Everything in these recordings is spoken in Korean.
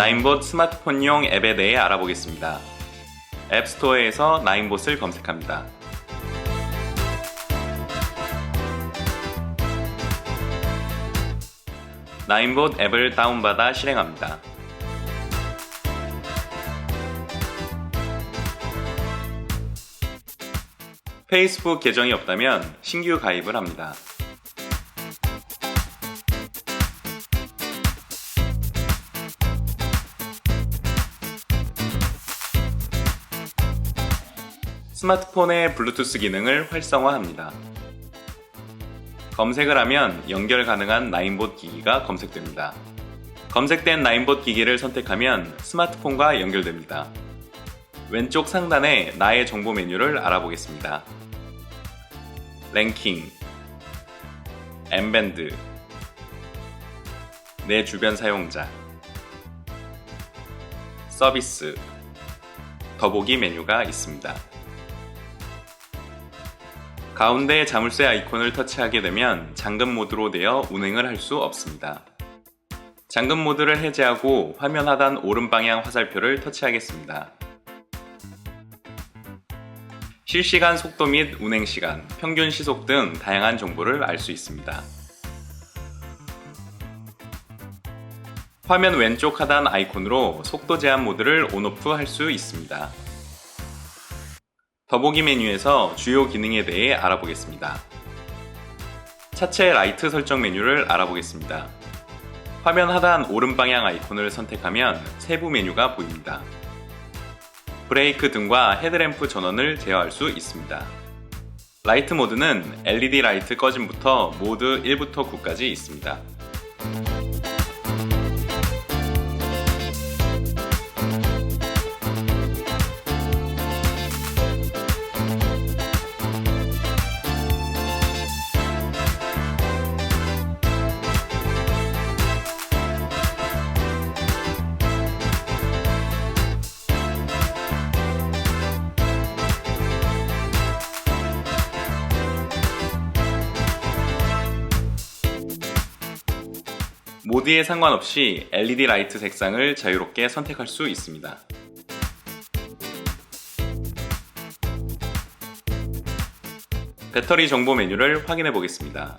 나인봇 스마트폰용 앱에 대해 알아보겠습니다. 앱스토어에서 나인봇을 검색합니다. 나인봇 앱을 다운받아 실행합니다. 페이스북 계정이 없다면 신규 가입을 합니다. 스마트폰의 블루투스 기능을 활성화합니다. 검색을 하면 연결 가능한 나인봇 기기가 검색됩니다. 검색된 나인봇 기기를 선택하면 스마트폰과 연결됩니다. 왼쪽 상단에 나의 정보 메뉴를 알아보겠습니다. 랭킹, 엠밴드, 내 주변 사용자, 서비스, 더보기 메뉴가 있습니다. 가운데 자물쇠 아이콘을 터치하게 되면 잠금 모드로 되어 운행을 할 수 없습니다. 잠금 모드를 해제하고 화면 하단 오른 방향 화살표를 터치하겠습니다. 실시간 속도 및 운행 시간, 평균 시속 등 다양한 정보를 알 수 있습니다. 화면 왼쪽 하단 아이콘으로 속도 제한 모드를 온오프 할 수 있습니다. 더보기 메뉴에서 주요 기능에 대해 알아보겠습니다. 차체 라이트 설정 메뉴를 알아보겠습니다. 화면 하단 오른 방향 아이콘을 선택하면 세부 메뉴가 보입니다. 브레이크 등과 헤드램프 전원을 제어할 수 있습니다. 라이트 모드는 LED 라이트 꺼짐부터 모드 1부터 9까지 있습니다. 모드에 상관없이 LED 라이트 색상을 자유롭게 선택할 수 있습니다. 배터리 정보 메뉴를 확인해 보겠습니다.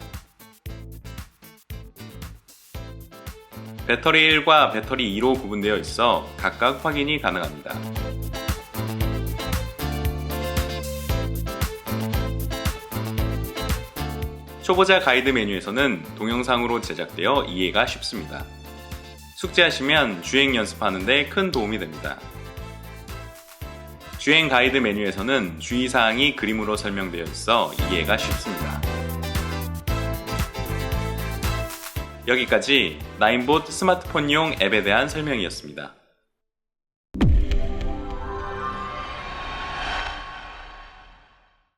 배터리 1과 배터리 2로 구분되어 있어 각각 확인이 가능합니다. 초보자 가이드 메뉴에서는 동영상으로 제작되어 이해가 쉽습니다. 숙제하시면 주행 연습하는데 큰 도움이 됩니다. 주행 가이드 메뉴에서는 주의사항이 그림으로 설명되어 있어 이해가 쉽습니다. 여기까지 나인봇 스마트폰용 앱에 대한 설명이었습니다.